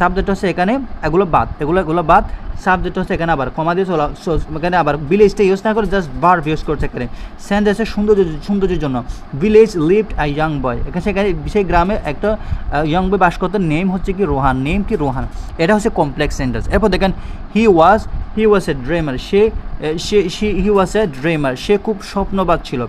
Subject হচ্ছে এখানে এগুলো বাদ এগুলো এগুলো বাদ। সাবজেক্ট হচ্ছে এখানে আবার কমা দিয়ে চলা এখানে আবার ভিলেজটা ইউজ না করে জাস্ট ভার্ব ইউজ করছে এখানে। সেন্টেন্সের সৌন্দর্য সৌন্দর্যের জন্য। Village lived a young boy এখানে সেখানে সেই গ্রামে একটা ইয়াং বয় বাস করতো। নেম হচ্ছে কি রোহান। নেম কি রোহান? এটা হচ্ছে কমপ্লেক্স সেন্টেন্স এরপর দেখেন হি ওয়াজ হি ওয়াজ এ ড্রেমার সে এ, সে হি ওয়াজ এ ড্রেমার সে খুব স্বপ্নবাদ ছিল।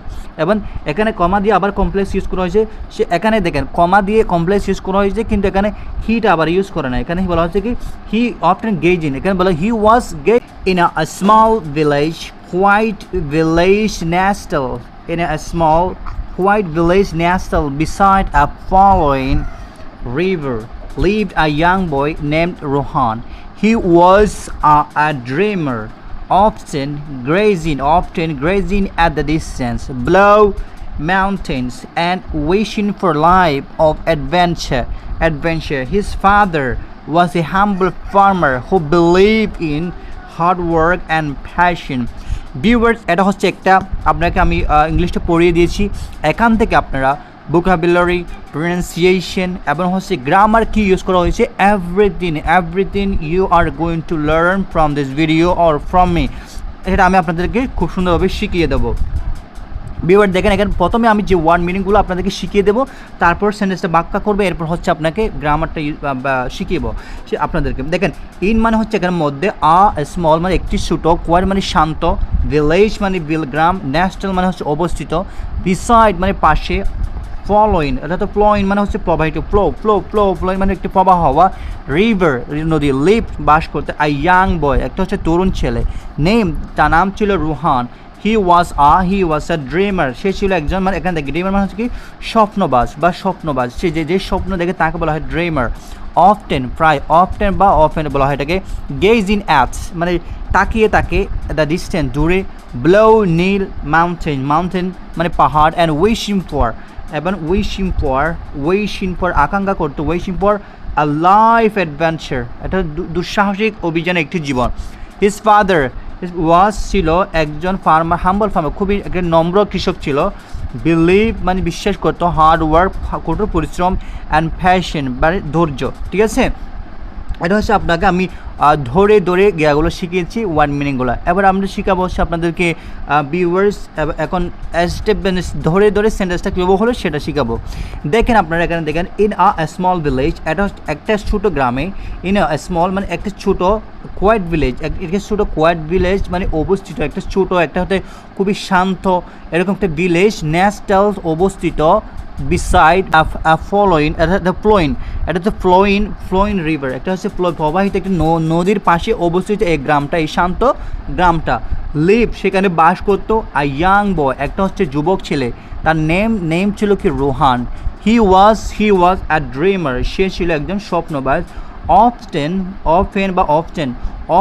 এবং এখানে কমা দিয়ে আবার কমপ্লেক্স ইউজ করা হয়েছে। সে এখানে দেখেন কমা দিয়ে কমপ্লেক্স ইউজ করা হয়েছে কিন্তু এখানে হিটা আবার ইউজ করে না এখানে বলা হচ্ছে কি হি অফটেন গেজ ইন এখানে বলা he was gay in a, a small village, white village nestle, in a, a small white village nestle beside a flowing river lived a young boy named Rohan. He was a, a dreamer, often grazing, often grazing at the distance, below mountains, and wishing for life of adventure. Adventure. His father was a humble farmer who believed in hard work and passion. Viewers এটা হচ্ছে একটা আপনাকে আমি ইংলিশটা পড়িয়ে দিয়েছি। এখান থেকে আপনারা ভোকাবুলারি প্রনাউন্সিয়েশন এবং হচ্ছে গ্রামার কি ইউজ করা হয়েছে? Everything everything you are going to learn from this video or from me এটা আমি আপনাদেরকে খুব সুন্দরভাবে শিখিয়ে দেবো। ভিউয়ার দেখেন, এখানে প্রথমে আমি যে ওয়ার্ড মিনিংগুলো আপনাদেরকে শিখিয়ে দেবো, তারপর সেন্টেন্সটা বাক্যা করবে, এরপর হচ্ছে আপনাকে গ্রামারটা শিখিয়ে সে আপনাদেরকে। দেখেন ইন মানে হচ্ছে এখানে মধ্যে আ স্মল মানে একটি ছোটো কোয়ার মানে শান্ত ভিলেজ মানে গ্রাম ন্যাশনাল মানে হচ্ছে অবস্থিত বিসাইড মানে পাশে ফলোইন এটা তো ফ্লোইন মানে হচ্ছে প্রবাহিত ফ্লো ফ্লো ফ্লো ফ্লোইন মানে একটি প্রবাহ হওয়া রিভার নদী লিফট বাস করতে আই ইয়াং বয় একটা হচ্ছে তরুণ ছেলে নেম তার নাম ছিল রুহান হি ওয়াজ আ হি ওয়াজ আ ড্রিমার সে ছিল একজন মানে এখান থেকে ড্রিমার মানে হচ্ছে কি, স্বপ্নবাজ বা স্বপ্নবাজ। সে যে যে স্বপ্ন দেখে তাকে বলা হয় ড্রিমার অফটেন প্রায় অফটেন বা অফেন বলা হয় এটাকে গেজ ইন অ্যাপস মানে তাকিয়ে তাকে দ্য ডিস্টেন্স দূরে ব্লো নীল মাউন্টেন মাউন্টেন মানে পাহাড় অ্যান্ড উইশিং ফর এবং উইশিং ফর উইশিং ফর আকাঙ্ক্ষা করতো wishing for a life adventure এটা দুঃসাহসিক অভিযানে একটি জীবন। হিজ ফাদার ওয়াজ ছিল একজন ফার্মার হাম্বল ফার্মার খুবই একটা নম্র কৃষক ছিল। বিলিভ মানে বিশ্বাস করতো হার্ড ওয়ার্ক কঠোর পরিশ্রম অ্যান্ড ফ্যাশন মানে ধৈর্য, ঠিক আছে? এটা হচ্ছে আপনাকে আমি ধরে ধরে গিয়াগুলো শিখিয়েছি ওয়ান মিনিংগুলো এবার আমরা শিখাবো হচ্ছে আপনাদেরকে ভিউয়ার্স এখন স্টেপ ধরে ধরে সেন্টেন্সটা কীভাবে হলো সেটা শিখাবো। দেখেন আপনারা এখানে দেখেন ইন আ স্মল ভিলেজ এটা একটা ছোটো গ্রামে ইন আ স্মল মানে একটা ছোটো কোয়াইট ভিলেজ একটা ছোটো কোয়াইট ভিলেজ মানে অবস্থিত, একটা ছোটো, একটা হতে খুবই শান্ত, এরকম একটা ভিলেজ ন্যাস্টাল অবস্থিত বিসাইড ফলোইন এটা ফ্লোইন এটা হচ্ছে ফ্লোইন ফ্লোইন রিভার একটা হচ্ছে প্রবাহিত একটি নদীর পাশে অবস্থিত এই গ্রামটা, এই শান্ত গ্রামটা। লিভ সেখানে বাস করতো আর ইয়াং বয় একটা হচ্ছে যুবক ছেলে। তার নেম নেম ছিল কি? রোহান। হি ওয়াজ হি ওয়াজ আ ড্রিমার সে ছিল একজন স্বপ্নবাজ। অফটেন অফেন বা অফটেন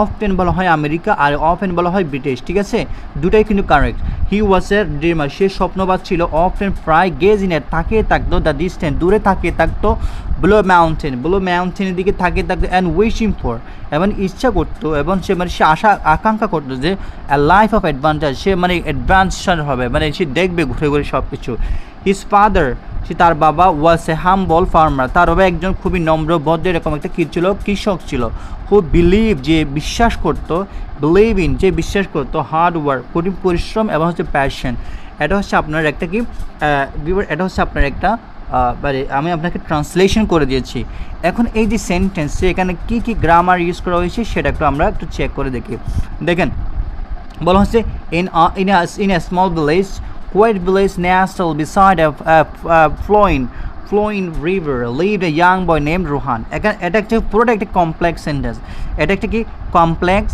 অফটেন বলা হয় আমেরিকা আর অফেন বলা হয় ব্রিটিশ, ঠিক আছে? দুটাই কিন্তু কারেক্ট হি ওয়াজ এ ড্রিমার সে স্বপ্নবাদ ছিল। অফটেন প্রায় গেজ ইন তাকিয়ে থাকতো দ্য ডিস্টেন্স দূরে তাকিয়ে থাকতো ব্লো মাউন্টেন ব্লো মাউন্টেনের দিকে তাকিয়ে থাকতো অ্যান্ড উইশিং ফর এবং ইচ্ছা করতো, এবং সে মানে সে আশা, আকাঙ্ক্ষা করতো যে লাইফ অফ অ্যাডভান্টেজ সে মানে অ্যাডভান্সার হবে মানে সে দেখবে ঘুরে ঘুরে সব কিছু হিজ ফাদার সে তার বাবা ওয়াজ এ হাম্বল ফার্মার। তার বাবা একজন খুবই নম্র, ভদ্র, এরকম একটা কী ছিল, কৃষক ছিল। হু বিলিভ যে, বিশ্বাস করতো বিলিভ ইন যে, বিশ্বাস করতো হার্ড ওয়ার্ক কঠিন পরিশ্রম এবং হচ্ছে প্যাশন এটা হচ্ছে আপনার একটা কি এটা হচ্ছে আপনার একটা মানে আমি আপনাকে ট্রান্সলেশন করে দিয়েছি। এখন এই যে সেন্টেন্স এখানে কি কি গ্রামার ইউজ করা হয়েছে, সেটা একটু আমরা একটু চেক করে দেখি। দেখেন, বলা হচ্ছে in in in a small village quiet village national beside flowing flowing river live a young boy name Ruhan এখানে এটা একটা পুরোটা একটা কমপ্লেক্স সেন্টেন্স এটা একটা কি কমপ্লেক্স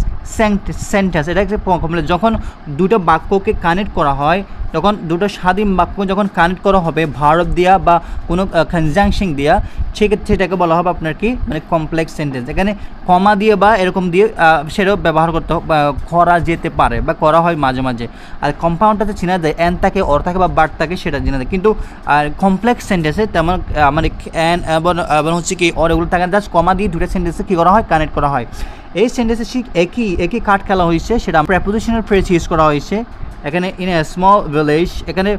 সেন্টেন্স এটা একটা complex- যখন দুটো বাক্যকে কানেক্ট করা হয়, তখন দুটো স্বাধীন বাক্য যখন কানেক্ট করা হবে, ভারত দিয়া বা কোনো কনজাংশন দিয়া, সেক্ষেত্রে সেটাকে বলা হবে আপনার কি? মানে কমপ্লেক্স সেন্টেন্স এখানে কমা দিয়ে বা এরকম দিয়ে সেটাও ব্যবহার করতে করা যেতে পারে বা করা হয় মাঝে মাঝে। আর কম্পাউন্ডটাতে চিনা দেয় এন থাকে অর থাকে বা বার্ড থাকে, সেটা চিনা দেয়। কিন্তু, আর কমপ্লেক্স সেন্টেন্সে তেমন মানে এবং এবং হচ্ছে কি অর এগুলো থাকে জাস্ট কমা দিয়ে দুটো সেন্টেন্সে কী করা হয়? কানেক্ট করা হয়। এই সেন্টেন্সে ঠিক একই একই কাঠ খেলা হয়েছে, সেটা প্রেপোজিশনাল ফ্রেজ ইউজ করা হয়েছে। এখানে ইন এ স্মল ভিলেজ এখানে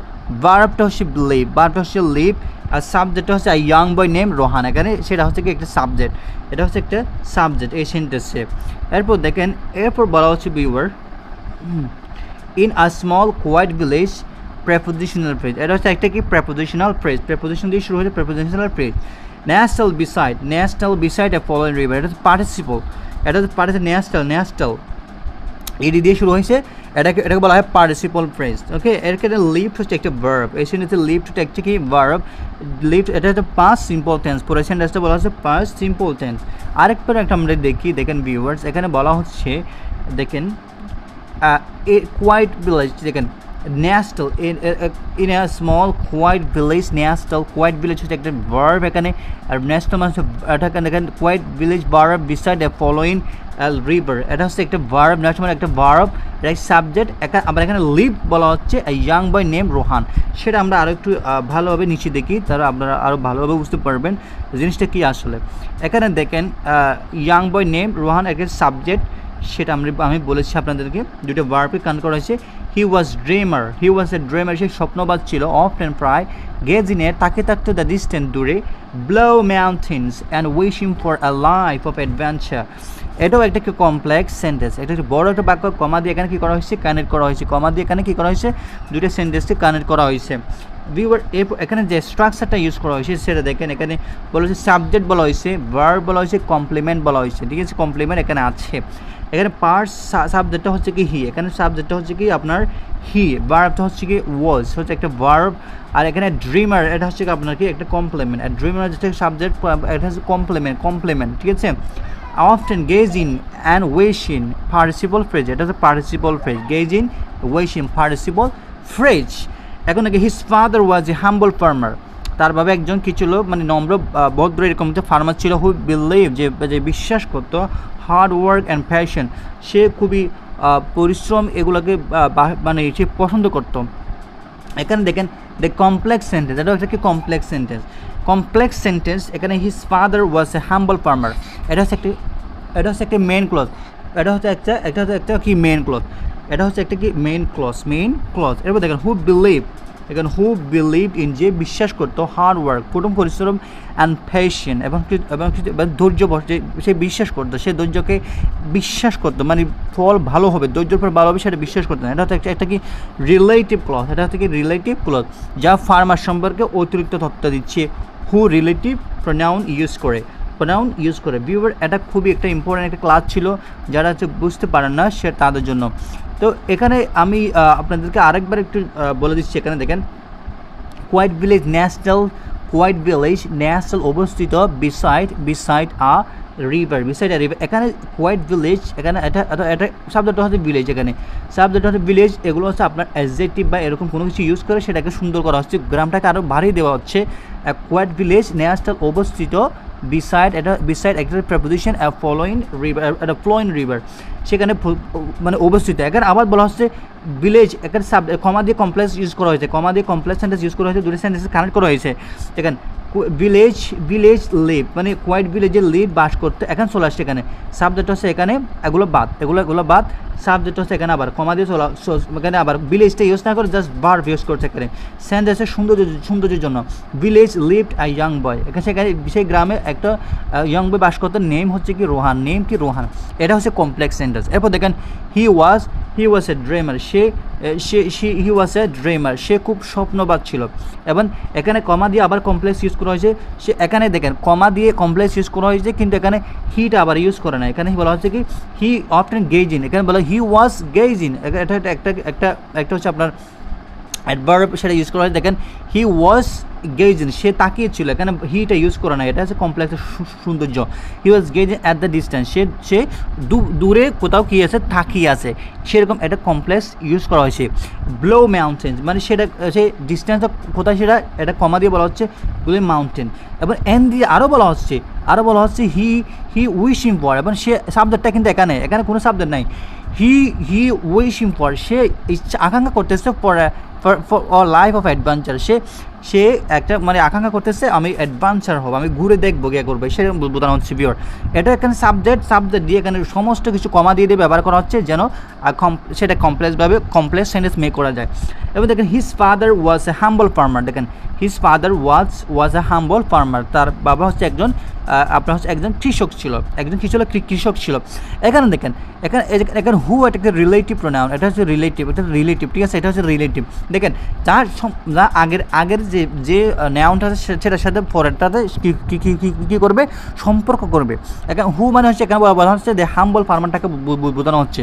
ভার্বটা হচ্ছে লিভ ভার্বটা হচ্ছে লিভ আর সাবজেক্টটা হচ্ছে ইয়াং বয় নেম রোহান এখানে সেটা হচ্ছে কি একটা সাবজেক্ট এটা হচ্ছে একটা সাবজেক্ট এই সেন্টেন্সে এরপর দেখেন, এরপর বলা হচ্ছে beware in a small quiet village prepositional phrase এটা হচ্ছে একটা কি প্রেপোজিশনাল ফ্রেজ প্রেপোজিশন দিয়ে শুরু হয়েছে prepositional phrase nestled beside nestled beside a following river এটা হচ্ছে পার্টিসিপল এটা পার্টিসিপ ন্যাশনাল ন্যাশনাল এডি দিয়ে শুরু হয়েছে, এটাকে এটাকে বলা হয় পার্টিসিপল ফ্রেজ ওকে এর ক্ষেত্রে লিফট হচ্ছে একটা ভার্ব এই সেন্টেন্সে লিফট হচ্ছে কি? ভার্ব লিফট এটা হচ্ছে পাঁচ সিম্পল টেন্স পুরো সেন্টেন্সটা বলা হচ্ছে পাঁচ সিম্পল টেন্স আরেকবার একটা আমরা দেখি, দেখেন ভিউয়ার্স এখানে বলা হচ্ছে, দেখেন কোয়াইট ভিলেজ দেখেন nestled in a small quiet village nestled quiet village হচ্ছে একটা ভার্ব এখানে, আর ন্যাস্টাল মানে দেখেন quiet village verb beside a following river এটা হচ্ছে একটা ভার্ব ন্যাস্টাল মানে একটা ভার্ব রাইট সাবজেক্ট একা আবার এখানে লিভ বলা হচ্ছে ইয়াং বয় নেম রোহান সেটা আমরা আরও একটু ভালোভাবে নিচে দেখি তারা আপনারা আরও ভালোভাবে বুঝতে পারবেন জিনিসটা কি আসলে। এখানে দেখেন ইয়াং বয় নেম রোহান একটা সাবজেক্ট সেটা আমরা আমি বলেছি আপনাদেরকে, দুটো ভার্বে কান করা হয়েছে। হি ওয়াজ ড্রিমার হি ওয়াজ এ ড্রিমার সে স্বপ্নবাদ ছিল অফ অ্যান্ড প্রায় গেজ ইন এর তাকে থাকতো দ্য ডিস্টেন্ট দূরে blue mountains and wishing for a life of adventure এটাও একটা কি কমপ্লেক্স সেন্টেন্স একটা বড় একটা বাক্য কমা দিয়ে এখানে কী করা হয়েছে? কানেক্ট করা হয়েছে। কমা দিয়ে এখানে কী করা হয়েছে? দুটো সেন্টেন্সকে কানেক্ট করা হয়েছে। ভিউয়ার এখানে যে স্ট্রাকচারটা ইউজ করা হয়েছে, সেটা দেখেন, এখানে বলা হয়েছে সাবজেক্ট বলা হয়েছে ভার্ব বলা হয়েছে কমপ্লিমেন্ট বলা হয়েছে, ঠিক আছে? কমপ্লিমেন্ট এখানে আছে। এখানে পার্স সাবজেক্টটা হচ্ছে কি হি এখানে সাবজেক্টটা হচ্ছে কি আপনার হি ভার্বটা হচ্ছে কি ওয়াজ হচ্ছে একটা ভার্ব আর এখানে ড্রিমার এটা হচ্ছে কি আপনার কি, একটা কমপ্লিমেন্ট আর ড্রিমার যেটা সাবজেক্ট এটা হচ্ছে কমপ্লিমেন্ট কমপ্লিমেন্ট ঠিক আছে? often gaze in and wish in participle phrase, এটা হচ্ছে participle phrase, gaze in, wish in participle phrase এখন নাকি his father was a humble farmer তার বাবা একজন কি ছিল? মানে নম্র ভদ্র এরকম যে ফার্মার ছিল হু বিলিভ যে যে বিশ্বাস করতো হার্ড ওয়ার্ক অ্যান্ড প্যাশন সে খুবই পরিশ্রম এগুলোকে মানে সে পছন্দ করত। এখানে দেখেন দ্য কমপ্লেক্স সেন্টেন্স এটা হচ্ছে কি কমপ্লেক্স সেন্টেন্স কমপ্লেক্স সেন্টেন্স এখানে his father was a humble farmer এটা হচ্ছে একটি, এটা হচ্ছে একটা মেন ক্লথ এটা হচ্ছে একটা, এটা হচ্ছে একটা কি মেন ক্লথ এটা হচ্ছে একটা কি? মেন ক্লথ মেন ক্লথ এরপর দেখেন হু বিলিভ এখানে হু বিলিভ ইন যে বিশ্বাস করতো হার্ড ওয়ার্ক কঠোর পরিশ্রম অ্যান্ড প্যাশন এবং এবং ধৈর্য সে বিশ্বাস করতো, সে ধৈর্যকে বিশ্বাস করতো মানে ফল ভালো হবে, ধৈর্যের ফল ভালো হবে, সেটা বিশ্বাস করতো না। এটা হচ্ছে একটা একটা কি? রিলেটিভ ক্লথ এটা হচ্ছে কি? রিলেটিভ ক্লথ যা ফার্মার সম্পর্কে অতিরিক্ত তথ্য দিচ্ছে। হু রিলেটিভ প্রোনাউন ইউজ করে। প্রোনাউন ইউজ করে। ভিউয়ার এটা খুবই একটা ইম্পর্ট্যান্ট একটা ক্লাস ছিল, যারা হচ্ছে বুঝতে পারেন না সে তাদের জন্য। তো এখানে আমি আপনাদেরকে আরেকবার একটু বলে দিচ্ছি এখানে দেখেন। Quiet village nestled quiet village nestled অবস্থিত beside beside a river beside a river এখানে কোয়াইট ভিলেজ এখানে এটা এটা এটা হচ্ছে ভিলেজ এখানে। শব্দটা হচ্ছে ভিলেজ এগুলো হচ্ছে আপনার অ্যাডজেক্টিভ বা এরকম কোনো কিছু ইউজ করে সেটাকে সুন্দর করা হচ্ছে, গ্রামটাকে আরও ভারী দেওয়া হচ্ছে। কোয়াইট ভিলেজ ন্যাশনাল অবস্থিত বিসাইড এটা বিসাইড একটা প্রেপোজিশন ফলোইং রিভার একটা ফ্লোইং রিভার সেখানে মানে অবস্থিত। এখানে আবার বলা হচ্ছে ভিলেজ এখানে সাব কমা দিয়ে কমপ্লেক্স ইউজ করা হয়েছে কমা দিয়ে কমপ্লেক্স সেন্টেন্স ইউজ করা হয়েছে, দুটো সেন্টেন্স কানেক্ট করা হয়েছে। দেখেন ভিলেজ ভিলেজ লিভ মানে কোয়াইট ভিলেজে লিভ বাস করতে এখানে চলে আসছে এখানে। সাবজেক্ট হচ্ছে এখানে, এগুলো বাদ, এগুলো এগুলো বাদ। সাবজেক্ট হচ্ছে এখানে আবার কমা দিয়ে চলা এখানে আবার ভিলেজটা ইউজ না করে জাস্ট বার ইউজ করছে এখানে। সেন্টেন্সের সৌন্দর্য, সৌন্দর্যের জন্য। Village lived a young boy এখানে সেখানে সেই গ্রামে একটা ইয়াং বয় বাস করতে নেম হচ্ছে কি রোহান নেম কি রোহান? এটা হচ্ছে কমপ্লেক্স সেন্টেন্স এরপর দেখেন হি ওয়াজ হি ওয়াজ এ ড্রিমার সে এ, সে হি ওয়াজ এ ড্রিমার সে খুব স্বপ্নবাদ ছিল। এবং এখানে কমা দিয়ে আবার কমপ্লেক্স ইউজ করা হয়েছে সে এখানে দেখেন কমা দিয়ে কমপ্লেক্স ইউজ করা হয়েছে কিন্তু এখানে হিটা আবার ইউজ করে না। এখানে বলা হচ্ছে কি হি অফটেন গেজ ইন এখানে বলা হি ওয়াজ গেজ ইন এটা একটা একটা একটা হচ্ছে আপনার অ্যাডভার্ব সেটা ইউজ করা হয়। দেখেন হি ওয়াজ গেজিন সে তাকিয়েছিল এখানে হিটা ইউজ করে না এটা হচ্ছে কমপ্লেক্সের সৌন্দর্য। He was gaze at the distance সে সে দূরে কোথাও কী আছে, তাকিয়ে আছে। সেরকম একটা কমপ্লেক্স ইউজ করা হয়েছে। ব্লো মাউন্টেন্স মানে সেটা, সে ডিস্টেন্সটা কোথায় সেটা, এটা কমা দিয়ে বলা হচ্ছে ব্লো মাউন্টেন এবং এন দিয়ে আরও বলা হচ্ছে আরও বলা হচ্ছে হি হি উইশিং ফর এবং সে সাবজেক্টটা কিন্তু এখানে এখানে কোনো সাবজেক্ট নাই। হি হি উইশিং ফর সে ইচ্ছা, আকাঙ্ক্ষা করতেছে for for life of adventure সে সে একটা মানে আকাঙ্ক্ষা করতেছে, আমি অ্যাডভেঞ্চার হব, আমি ঘুরে দেখব, গিয়ে করব সেরকম বোঝানো হচ্ছে বিওর এটা এখানে সাবজেক্ট সাবজেক্ট দিয়ে এখানে সমস্ত কিছু কমা দিয়ে দিয়ে ব্যবহার করা হচ্ছে যেন সেটা কমপ্লেক্সভাবে কমপ্লেক্স সেন্টেন্স মেক করা যায়। এবং দেখেন his father was a humble farmer দেখেন his father was was a humble farmer তার বাবা হচ্ছে একজন আপনার হচ্ছে একজন কৃষক ছিল, একজন কি ছিল কৃষক ছিল। এখানে দেখেন, এখানে এখানে হু এটা একটা রিলেটিভ প্রোনাউন এটা হচ্ছে রিলেটিভ এটা রিলেটিভ ঠিক আছে? এটা হচ্ছে রিলেটিভ দেখেন যার যা আগের আগের যে যে নাউনটা আছে সেটার সাথে পরেরটাতে কী করবে? সম্পর্ক করবে। এখানে হু মানে হচ্ছে এখানে বলা হচ্ছে যে হাম্বল ফার্মারটাকে বোঝানো হচ্ছে।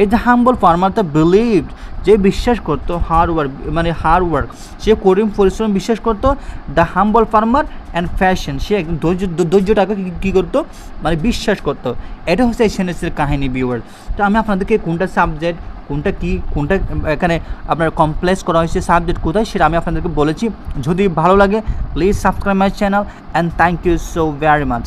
এই যে হাম্বল ফার্মারটা বিলিভ যে বিশ্বাস করতো হার্ড ওয়ার্ক মানে হার্ড ওয়ার্ক সে কঠিন পরিশ্রম বিশ্বাস করতো the humble farmer and patience সে একদম ধৈর্য, ধৈর্যটাকে কী- করতো? মানে বিশ্বাস করতো। এটা হচ্ছে এই সেন্টেন্সের কাহিনী ভিউয়ার তো আমি আপনাদেরকে কোনটা সাবজেক্ট কোনটা কি, কোনটা, এখানে আপনার কমপ্লেক্স করা হয়েছে সাবজেক্ট কোথায় সেটা আমি আপনাদেরকে বলেছি। যদি ভালো লাগে please subscribe my channel and thank you so very much